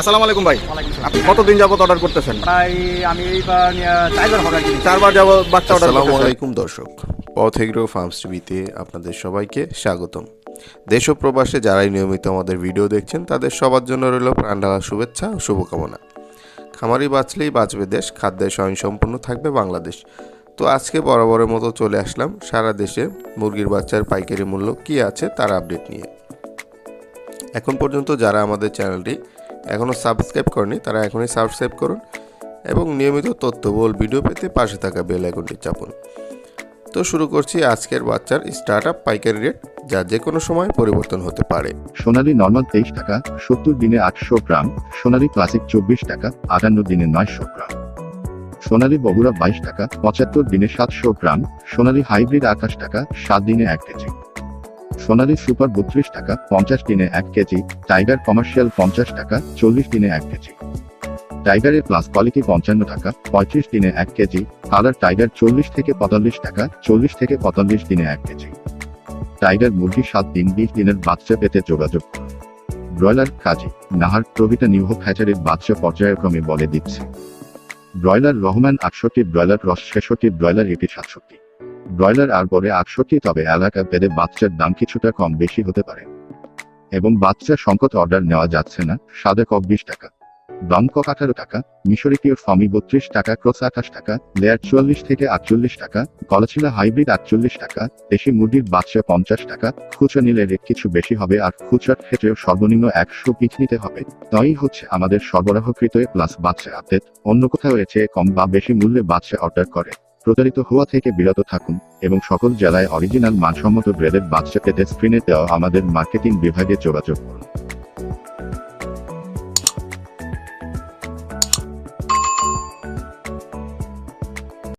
আসসালামু আলাইকুম ভাই। আপনি কতদিন যাবত অর্ডার করতেছেন? প্রায় আমি এইবার চারবার যাবত বাচ্চা অর্ডার আসসালামু আলাইকুম দর্শক পথ এগ্রো ফার্মস টিভিতে আপনাদের সবাইকে স্বাগতম। দেশ ও প্রবাসে যারাই নিয়মিত আমাদের ভিডিও দেখছেন তাদের সবার জন্য রইল প্রাণঢালা শুভেচ্ছা ও শুভকামনা। খামারি বাঁচলেই বাঁচবে দেশ খাদ্যে স্বয়ংসম্পন্ন থাকবে বাংলাদেশ। তো আজকে বরাবরের মতো চলে আসলাম সারা দেশে মুরগির বাচ্চার পাইকারি মূল্য কী আছে তার আপডেট নিয়ে। এখন পর্যন্ত যারা আমাদের চ্যানেলটি এখনও সাবস্ক্রাইব করেনি, তারা এখনই সাবস্ক্রাইব করুন এবং নিয়মিত তথ্যবহুল ভিডিও পেতে পাশে থাকা বেল আইকনটি চাপুন। তো শুরু করছি আজকের বাচ্চার স্টার্ট আপ পাইকারি রেট যা যে কোনো সময় পরিবর্তন হতে পারে। সোনালী নর্মাল তেইশ টাকা, সত্তর দিনে আটশো গ্রাম, সোনালী ক্লাসিক চব্বিশ টাকা, আটান্ন দিনে নয়শো গ্রাম। সোনালী বগুড়া বাইশ টাকা, পঁচাত্তর দিনে সাতশো গ্রাম, সোনালী হাইব্রিড আঠাশ টাকা, সাত দিনে এক কেজি। সোনালী সুপার বত্রিশ টাকা, পঞ্চাশ দিনে এক কেজি, টাইগার কমার্শিয়াল পঞ্চাশ টাকা, চল্লিশ দিনে এক কেজি। টাইগারের প্লাস কোয়ালিটি পঞ্চান্ন টাকা, পঁয়ত্রিশ দিনে এক কেজি, কালার টাইগার চল্লিশ থেকে পঁয়তাল্লিশ টাকা, চল্লিশ থেকে পঁয়তাল্লিশ দিনে এক কেজি। টাইগার মুরগি সাত দিন, বিশ দিনের বাচ্চা পেতে যোগাযোগ। ব্রয়লার কাজী, নাহার প্রভৃতা নিউহ ফ্যাচারের বাচ্চা পর্যায়ক্রমে বলে দিচ্ছে। ব্রয়লার রহমান আটষট্টি, ব্রয়লার রস ছেষট্টি, ব্রয়লার এটি সাতষট্টি। ব্রয়লার আর পরে আটষট্টি তবে এলাকা ভেদে বাচ্চার দাম কিছুটা কম বেশি হতে পারে। এবং বাচ্চা সংকট অর্ডার নেওয়া যাচ্ছে না, সাদা কক বিশ টাকা দমকক আঠারো টাকা, মিশরি পিওর ফমি বত্রিশ টাকা, ক্রস আঠাশ টাকা, লেয়ার চুয়াল্লিশ থেকে আটচল্লিশ টাকা কলাছিলা হাইব্রিড আটচল্লিশ টাকা, দেশি মুরগির বাচ্চা পঞ্চাশ টাকা, খুচরা নিলে রেট কিছু বেশি হবে আর খুচরার ক্ষেত্রেও সর্বনিম্ন একশো পিস নিতে হবে। তাই হচ্ছে আমাদের সরবরাহকৃত প্লাস বাচ্চা আপডেট, অন্য কোথাও এর চেয়ে কম বা বেশি মূল্যে বাচ্চা অর্ডার করে। প্রতারিত হওয়া থেকে বিরত থাকুন এবং সকল জেলায় অরিজিনাল মানসম্মত গ্রেডের বাচ্চা পেতে স্ক্রিনে দেওয়া আমাদের মার্কেটিং বিভাগে যোগাযোগ করুন।